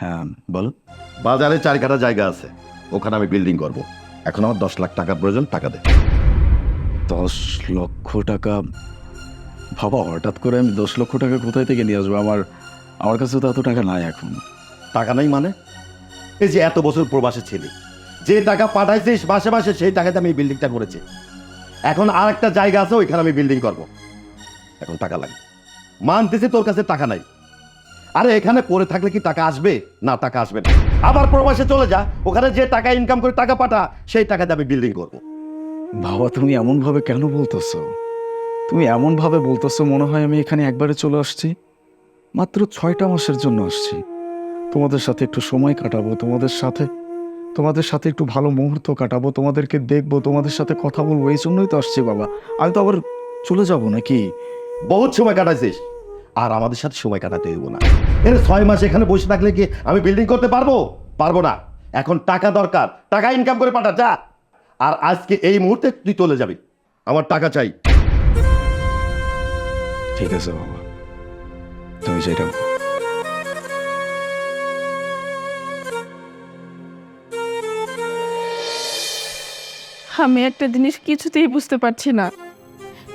হ্যাঁ বলো। বাজারে চার কাটা জায়গা আছে। ওখানে আমি বিল্ডিং করব। এখন আমার দশ লাখ টাকা প্রয়োজন টাকা দে। দশ লক্ষ টাকা? বাবা হঠাৎ করে আমি দশ লক্ষ টাকা কোথায় থেকে নিয়ে আসব? আমার আমার কাছে তো এত টাকা নাই এখন। টাকা নাই মানে? এই যে এত বছর প্রবাসে ছিলি যে টাকা পাঠাইছিস মাসে মাসে সেই টাকাতে আমি বিল্ডিংটা করেছি। এখন আর একটা জায়গা আছে ওইখানে আমি বিল্ডিং করব। এখন টাকা লাগে। মানতেছি তোর কাছে টাকা নাই। আরে এখানে পড়ে থাকলে কি টাকা আসবে? না টাকা আসবে না। আবার প্রবাসে চলে যা ওখানে যে টাকা ইনকাম করে টাকা পাঠা সেই টাকাতে আমি বিল্ডিং করব। বাবা তুমি এমনভাবে কেন বলতেছো? তুমি এমনভাবে বলতেছো মনে হয় আমি এখানে একবারে চলে আসছি। মাত্র ছয়টা মাসের জন্য আসছি। তোমাদের সাথে একটু সময় কাটাবো তোমাদের সাথে তোমাদের সাথে একটু ভালো মুহূর্ত কাটাবো তোমাদেরকে দেখব তোমাদের সাথে কথা বলব এই জন্যই তো আসছি বাবা। আমি তো আবার চলে যাব নাকি? বহুত সময় কাটাইছিস। আর আমাদের সাথে সময় কাটাতে হইব না। এর ছয় মাস এখানে বসে থাকলে কি আমি বিল্ডিং করতে পারব? পারব না। এখন টাকা দরকার। টাকা ইনকাম করে পাঠা যা। আর আজকে এই মুহূর্তে তুই চলে যাবি। আমার টাকা চাই। ঠিক আছে বাবা। তুমি যেটা। আমি একটা জিনিস কিছুতেই বুঝতে পারছি না।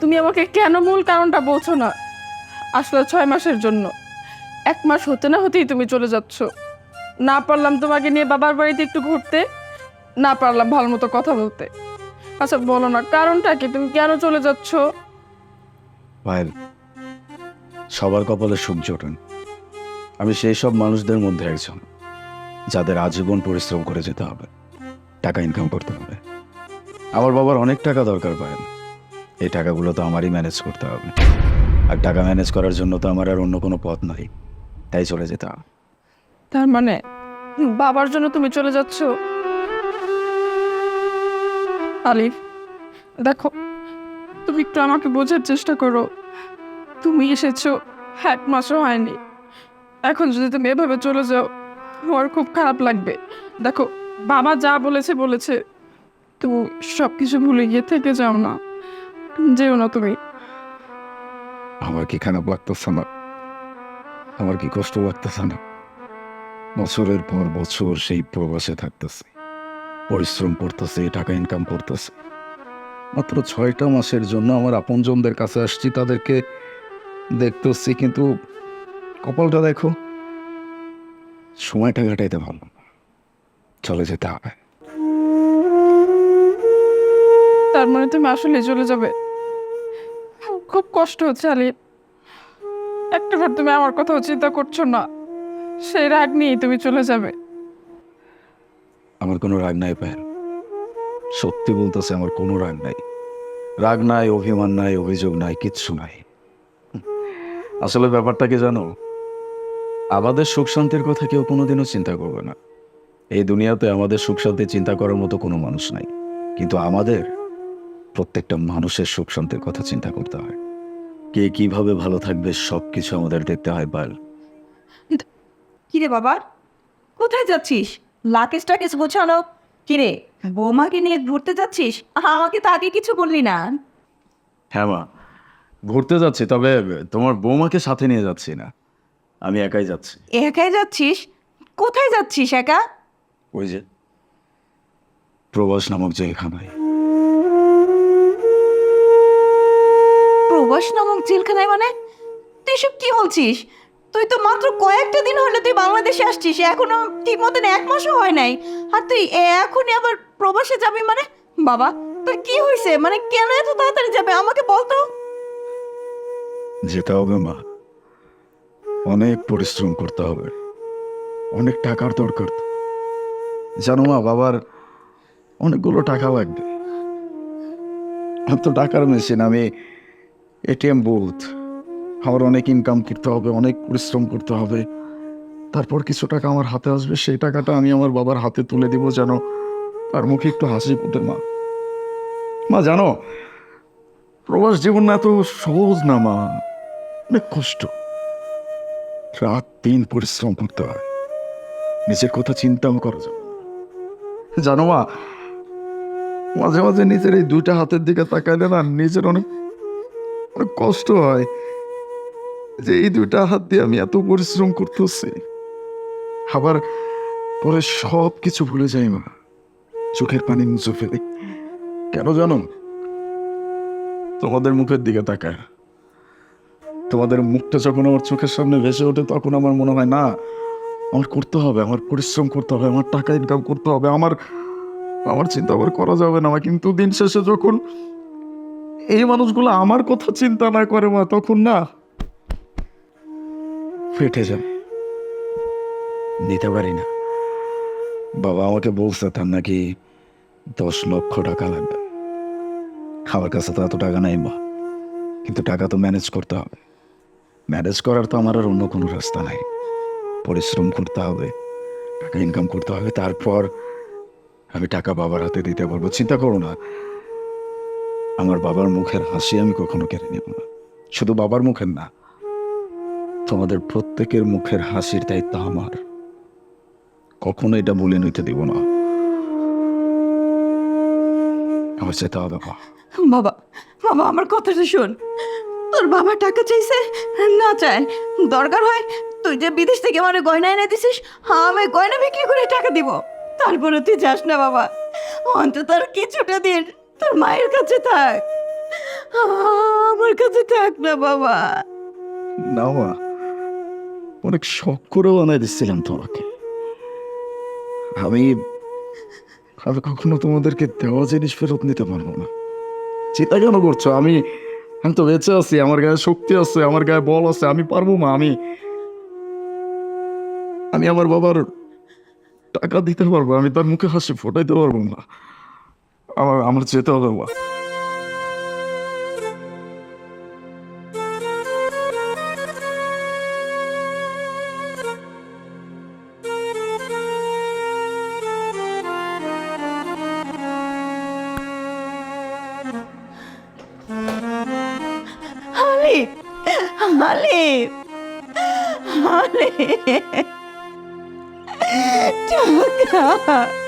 তুমি আমাকে কেন মূল কারণটা বলছো না? আসলে ছয় মাসের জন্য। এক মাস হতে না হতেই তুমি চলে যাচ্ছ। না পারলাম তোমাকে নিয়ে বাবার বাড়িতে একটু ঘুরতে, না পারলাম ভালো মতো কথা বলতে। আচ্ছা বলো না, কারণটা কি? তুমি কেন চলে যাচ্ছ? পায়েল সবার কপালে সুখ জোটেন আমি সেই সব মানুষদের মধ্যে একজন, যাদের আজীবন পরিশ্রম করে যেতে হবে, টাকা ইনকাম করতে হবে। আমার বাবার অনেক টাকা দরকার পায়েন এই টাকাগুলো তো আমারই ম্যানেজ করতে হবে। আর টাকা ম্যানেজ করার জন্য তো আমার আর অন্য কোনো পথ নাই। তাই চলে যেতে হবে তার মানে বাবার জন্য তুমি চলে যাচ্ছ? আলিফ, দেখো, তুমি একটু আমাকে বোঝার চেষ্টা করো। তুমি এসেছ, এক মাসও হয়নি। এখন যদি তুমি এভাবে চলে যাও আমার খুব খারাপ লাগবে। দেখো, বাবা যা বলেছে বলেছে। তুমি সব কিছু ভুলে গিয়ে থেকে যাও না। যেও না তুমি। আমার কি খারাপ লাগতেছে না? আমার কি কষ্ট লাগতেছে না? বছরের পর বছর সেই প্রবাসে থাকতেছে। পরিশ্রম করতেছে, টাকা ইনকাম করতেছে। মাত্র ছয়টা মাসের জন্য আমার আপনজনদের কাছে আসছি, তাদেরকে দেখতেছি, কিন্তু কপালটা দেখো, সময়টা কাটাইতে ভালো। চলে যেতে হবে। তার মানে তুমি আসলে চলে যাবে? খুব কষ্ট হচ্ছে, আলি। একটাবার তুমি আমার কথাও চিন্তা করছ না, সেই রাগ নিয়েই তুমি চলে যাবে। আমার কোনো রাগ নাই পায়ের সত্যি বলতেছে, আমার কোনো রাগ নাই। রাগ নাই, অভিমান নাই, অভিযোগ নাই, কিচ্ছু নাই। আসলে ব্যাপারটা কি জানো? আমাদের সুখ শান্তির কথা কেউ কোনোদিনও চিন্তা করবে না। এই দুনিয়াতে আমাদের সুখ শান্তি চিন্তা করার মতো কোনো মানুষ নাই। কিন্তু আমাদের প্রত্যেকটা মানুষের সুখ শান্তির কথা চিন্তা করতে হয়। কে কীভাবে ভালো থাকবে সব কিছু আমাদের দেখতে হয় পাল কিরে বাবা? কোথায় যাচ্ছিস? লাকেশ টাকেশ গোছানো। কিরে বৌমাকে নিয়ে ঘুরতে যাচ্ছিস? আমাকে তো আগে কিছু বললি না। হ্যাঁ মা ঘুরতে যাচ্ছি তবে তোমার বৌমাকে সাথে নিয়ে যাচ্ছি না। আমি একাই যাচ্ছি। একাই যাচ্ছিস? কোথায় যাচ্ছিস একা? ওই যে প্রবাস নামক যে জেলখানায় প্রবাস নামক জেলখানায় মানে? তুই সব কি বলছিস? তুই তো মাত্র কয়েকটা দিন হলো তুই বাংলাদেশে আসছিস, এখনও ঠিক মতন এক মাসও হয় নাই। আর তুই এখনই আবার প্রবাসে যাবি মানে? বাবা, তোর কি হয়েছে মানে কেন এত তাড়াতাড়ি যাবে? আমাকে বলতো যেতে হবে, মা। অনেক পরিশ্রম করতে হবে। অনেক টাকার দরকার। জানো মা, বাবার অনেকগুলো টাকা লাগবে। তো টাকার মেশিন আমি এটিএম বুথ। আমার অনেক ইনকাম করতে হবে, অনেক পরিশ্রম করতে হবে। তারপর কিছু টাকা আমার হাতে আসবে, সেই টাকাটা আমি আমার বাবার হাতে তুলে দিব যেন তার মুখে একটু হাসি ফুটে, মা। মা, জানো, প্রবাস জীবন না এত সহজ না, মা। অনেক কষ্ট। রাত দিন পরিশ্রম করতে হয়। নিজের কথা চিন্তাও করা যাবে। জানো, মা, মাঝে মাঝে নিজের এই দুইটা হাতের দিকে তাকাইলে না নিজের অনেক কষ্ট হয় যে এই দুইটা হাত দিয়ে আমি এত পরিশ্রম করতেছি। আবার পরে সব কিছু ভুলে যাই মা। চোখের পানি মুছে ফেলি। কেন জানো? তোমাদের মুখের দিকে তাকায়। তোমাদের মুখটা যখন আমার চোখের সামনে ভেসে ওঠে, তখন আমার মনে হয়, না, আমার করতে হবে, আমার পরিশ্রম করতে হবে, আমার টাকা ইনকাম করতে হবে, আমার আমার চিন্তা আবার করা যাবে না কিন্তু দিন শেষে যখন এই মানুষগুলো আমার কথা চিন্তা না করে মা, তখন না ফেটে যায় নিতে পারি না। বাবা আমাকে বলছে তার নাকি দশ লক্ষ টাকা লাগবে। আমার কাছে তো এত টাকা নাই মা, কিন্তু টাকা তো ম্যানেজ করতে হবে। ম্যানেজ করার তো আমার আর অন্য কোনো রাস্তা নাই। পরিশ্রম করতে হবে, টাকা ইনকাম করতে হবে, তারপর আমি টাকা বাবার হাতে দিতে পারব। চিন্তা করো না আমার বাবার মুখের হাসি আমি কখনো কেড়ে নেব না। শুধু বাবার মুখের না, তোমাদের প্রত্যেকের মুখের হাসির দায়িত্ব আমার। কখনো এটা বলে নিতে দিব না। আমার যেতে হবে মা বাবা বাবা, আমার কথাটা শোন। তোর বাবা টাকা চাইছে, না চায়। দরকার হয় তুই যে বিদেশ থেকে মানে গয়না এনে দিছিস, আমি গয়না বিক্রি করে টাকা দিব। তারপরে তুই যাস না বাবা। অন্তত আর কিছুটা দিন তোর মায়ের কাছে থাক। আমার কাছে থাক না, বাবা। না, মা। অনেক শখ করে বানাই দিচ্ছিলাম তোমাকে। আমি আমি কখনো তোমাদেরকে দেওয়া জিনিস ফেরত নিতে পারব না। চিন্তা কেন করছ? আমি আমি তো বেঁচে আছি, আমার গায়ে শক্তি আছে, আমার গায়ে বল আছে, আমি পারব, মা, আমি আমি আমার বাবার টাকা দিতে পারব, আমি তার মুখে হাসি ফোটাইতে পারব না। আমার আমার যেতে হবে মা টাকা টাকা